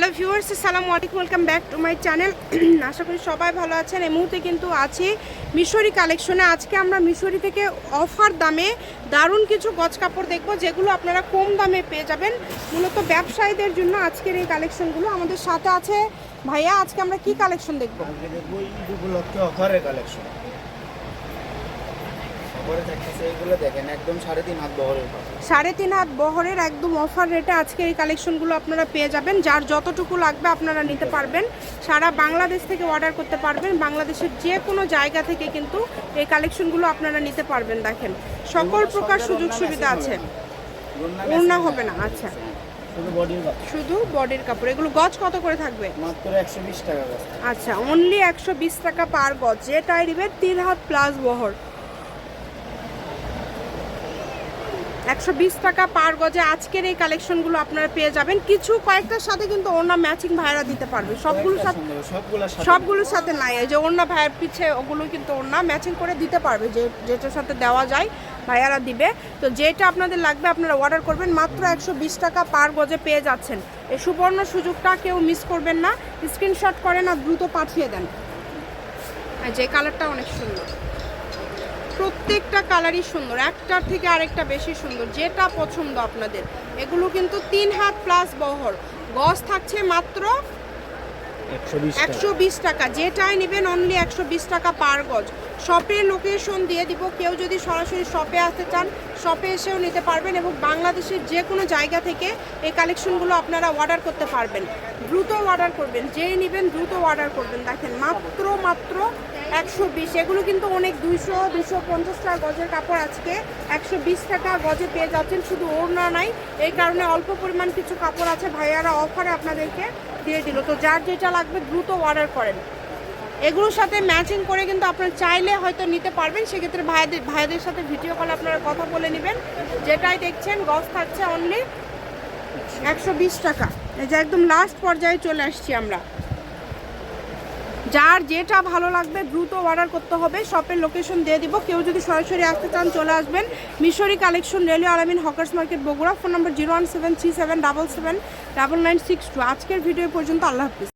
Hello viewers, আসসালামু আলাইকুম, welcome back to my channel. আশা করি সবাই ভালো আছেন। এই মুহূর্তে কিন্তু আছি মিশরি কালেকশনে। আজকে আমরা মিশরি থেকে অফার দামে দারুণ কিছু গজ কাপড় দেখব, যেগুলো আপনারা কম দামে পেয়ে যাবেন। মূলত ব্যবসায়ীদের জন্য আজকের এই কালেকশনগুলো আমাদের সাথে আছে। ভাইয়া, আজকে আমরা কি কালেকশন দেখব? অফারে থাকতেছে এগুলো দেখেন একদম সাড়ে তিন হাত বহরের সাড়ে তিন হাত বহরের একদম অফার রেটে আজকে এই কালেকশনগুলো আপনারা পেয়ে যাবেন। যার যতটুকু লাগবে আপনারা নিতে পারবেন। সারা বাংলাদেশ থেকে অর্ডার করতে পারবেন। বাংলাদেশের যে কোনো জায়গা থেকে কিন্তু এই কালেকশনগুলো আপনারা নিতে পারবেন দেখেন। সকল প্রকার সুযোগ সুবিধা আছে। ওড়না। হবে না আচ্ছা। শুধু বডির কাপড়। এগুলো গজ কত করে থাকবে? মাত্র একশো বিশ টাকা আচ্ছা অনলি একশো বিশ টাকা পার গজ। যেটাই নেবেন তিন হাত প্লাস বহর। একশো বিশ টাকা পার গজে আজকের এই কালেকশনগুলো আপনারা পেয়ে যাবেন। কিছু কয়েকটার সাথে কিন্তু ওড়না ম্যাচিং ভাইরা দিতে পারবে। সবগুলোর সাথে সবগুলোর সাথে নাই। যে ওড়না ভাইয়ের পিছে ওগুলো কিন্তু ওড়না ম্যাচিং করে দিতে পারবে যে যেটার সাথে দেওয়া যায় ভাইয়ারা দিবে। তো যেটা আপনাদের লাগবে আপনারা অর্ডার করবেন। মাত্র একশো বিশ টাকা পার গজে পেয়ে যাচ্ছেন। এই সুবর্ণ সুযোগটা কেউ মিস করবেন না। স্ক্রিনশট করেন আর দ্রুত পাঠিয়ে দেন। যে কালারটা অনেক সুন্দর। প্রত্যেকটা কালারই সুন্দর একটার থেকে আরেকটা বেশি সুন্দর যেটা পছন্দ আপনাদের। এগুলো কিন্তু তিন হাত প্লাস বহর। গস থাকছে মাত্র একশো বিশ একশো বিশ টাকা। যেটাই নেবেন অনলি একশো বিশ টাকা পার গজ। শপের লোকেশন দিয়ে দিব। কেউ যদি সরাসরি শপে আসতে চান শপে এসেও নিতে পারবেন এবং বাংলাদেশের যে কোনো জায়গা থেকে এই কালেকশনগুলো আপনারা অর্ডার করতে পারবেন। দ্রুত অর্ডার করবেন, যেই নেবেন দ্রুত অর্ডার করবেন। দেখেন, মাত্র মাত্র একশো বিশ। এগুলো কিন্তু অনেক দুইশো দুশো পঞ্চাশ টাকা গজের কাপড় আজকে। একশো বিশ টাকা গজে পেয়ে যাচ্ছেন, শুধু ওড়না নাই। এই কারণে অল্প পরিমাণ কিছু কাপড় আছে। ভাইয়ারা অফারে আপনাদেরকে দিয়ে দিল। তো যার যেটা লাগবে দ্রুত অর্ডার করেন। এগুলোর সাথে ম্যাচিং করে কিন্তু আপনারা চাইলে হয়তো নিতে পারবেন। সেক্ষেত্রে ভাইদের ভাইদের সাথে ভিডিও কলে আপনারা কথা বলে নেবেন। যেটাই দেখছেন গজ থাকছে অনলি একশো বিশ টাকা। এই যে একদম লাস্ট পর্যায়ে চলে আসছি আমরা। যার যেটা ভালো লাগবে দ্রুত অর্ডার করতে হবে। শপের লোকেশন দিয়ে দিব। কেউ যদি সরাসরি আসতে চান, চলে আসবেন। Mishri collection রেলিও Alamin hawkers market Bogura. Phone number zero one seven three seven double seven double nine six two আজকের ভিডিও পর্যন্ত আল্লাহ হাফিজ।